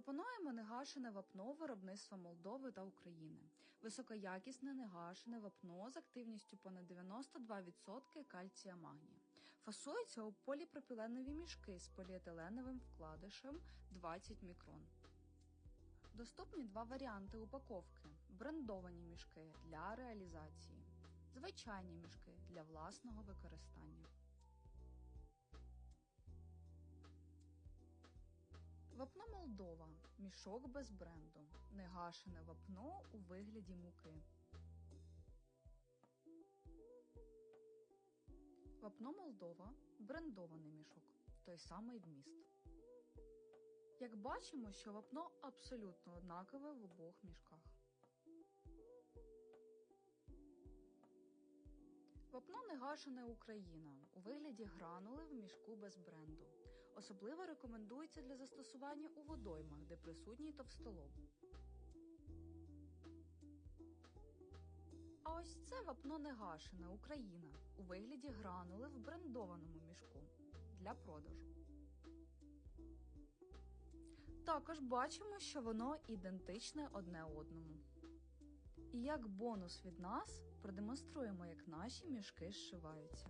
Пропонуємо негашене вапно виробництва Молдови та України. Високоякісне негашене вапно з активністю понад 92% кальція магнія. Фасується у поліпропіленові мішки з поліетиленовим вкладишем 20 мікрон. Доступні два варіанти упаковки: брендовані мішки для реалізації, звичайні мішки для власного використання. Вапно Молдова мішок без бренду. Негашене вапно у вигляді муки. Вапно Молдова брендований мішок. Той самий вміст. Як бачимо, що вапно абсолютно однакове в обох мішках. Вапно негашене Україна у вигляді гранули в мішку без бренду. Особливо рекомендується для застосування у водоймах, де присутній товстолоб. А ось це вапно негашене Україна у вигляді гранули в брендованому мішку для продажу. Також бачимо, що воно ідентичне одне одному. І як бонус від нас продемонструємо, як наші мішки зшиваються.